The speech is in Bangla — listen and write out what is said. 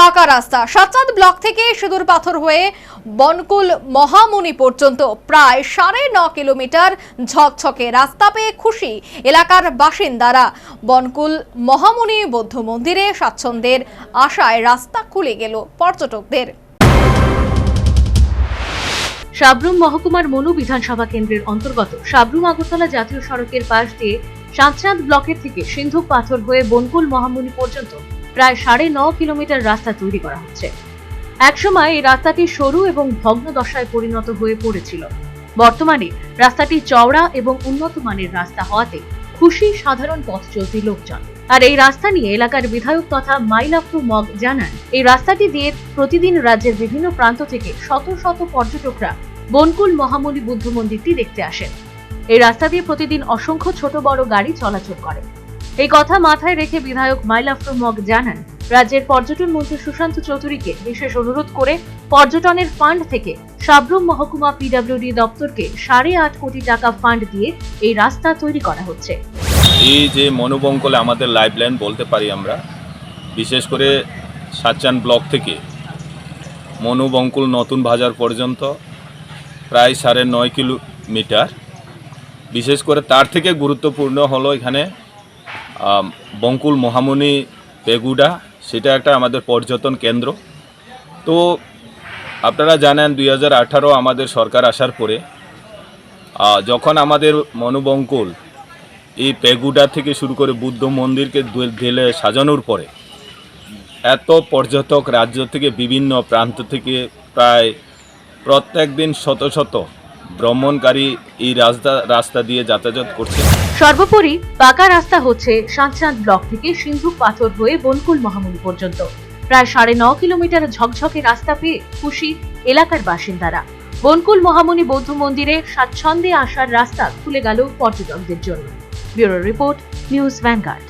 পাকা রাস্তা। সাতচাঁদ ব্লক থেকে সিঁদুর পাথর হয়ে বনকুল মহামুনি পর্যন্ত প্রায় সাড়ে ন কিলোমিটার ঝকঝকে রাস্তা পেয়ে খুশি এলাকার বাসিন্দারা। বনকুল মহামুনি বৌদ্ধ মন্দিরে স্বাচ্ছন্দ্যের আশায় রাস্তা খুলে গেল পর্যটকদের। সাবরুম মহকুমার মনু বিধানসভা কেন্দ্রের অন্তর্গত সাবরুম আগরতলা জাতীয় সড়কের পাশ দিয়ে চাঁদচাঁদ ব্লকের থেকে সিন্ধুক পাথর হয়ে বনকুল মহামুনি পর্যন্ত প্রায় সাড়ে ন কিলোমিটার রাস্তা তৈরি করা হচ্ছে। একসময় এই রাস্তাটি সরু এবং ভগ্ন দশায় পরিণত হয়ে পড়েছিল। বর্তমানে রাস্তাটি চওড়া এবং উন্নত মানের রাস্তা হওয়াতে খুশি সাধারণ পথ চলতি লোকজন। আর এই রাস্তা নিয়ে এলাকার বিধায়ক তথা মাইলাফরু মগ জানান, এই রাস্তাটি দিয়ে প্রতিদিন রাজ্যের বিভিন্ন প্রান্ত থেকে শত শত পর্যটকরা বনকুল মহামুনি বুদ্ধ মন্দিরটি দেখতে আসেন। এই রাস্তা দিয়ে প্রতিদিন অসংখ্য ছোট বড় গাড়ি চলাচল করে। এই কথা মাথায় রেখে বিধায়ক মাইলাফরু মগ জানান, রাজ্যের পর্যটন মন্ত্রী সুশান্ত চৌধুরীকে বিশেষ অনুরোধ করে পর্যটনের ফান্ড থেকে সাবরুম মহকুমা পিডব্লিউডি দপ্তরকে সাড়ে আট কোটি টাকা ফান্ড দিয়ে এই রাস্তা তৈরি করা হচ্ছে। এই যে মনোবঙ্কলে আমাদের লাইফলাইন বলতে পারি আমরা, বিশেষ করে সাতচান ব্লক থেকে মনোবঙ্কুল নতুন বাজার পর্যন্ত প্রায় সাড়ে নয় কিলোমিটার, বিশেষ করে তার থেকে গুরুত্বপূর্ণ হলো এখানে বঙ্কুল মহামুনি পেগুডা, সেটা একটা আমাদের পর্যটন কেন্দ্র। তো আপনারা জানেন দুই হাজার আঠারো আমাদের সরকার আসার পরে যখন আমাদের মনোবঙ্কুল এই পেগুডা থেকে শুরু করে বুদ্ধ মন্দিরকে ঢেলে সাজানোর পরে, এত পর্যটক রাজ্য থেকে বিভিন্ন প্রান্ত থেকে প্রায় প্রত্যেক দিন শত শত ভ্রমণকারী এই রাস্তা রাস্তা দিয়ে যাতায়াত করছে। সর্বোপরি পাকা রাস্তা হচ্ছে সাতচাঁদ ব্লক থেকে সিন্ধুক পাথর হয়ে বনকুল মহামুনি পর্যন্ত। প্রায় সাড়ে ন কিলোমিটার ঝকঝকে রাস্তা পেয়ে খুশি এলাকার বাসিন্দারা। বনকুল মহামুনি বৌদ্ধ মন্দিরে স্বাচ্ছন্দ্যে আসার রাস্তা খুলে গেল পর্যটকদের জন্য। Bureau report, News Vanguard.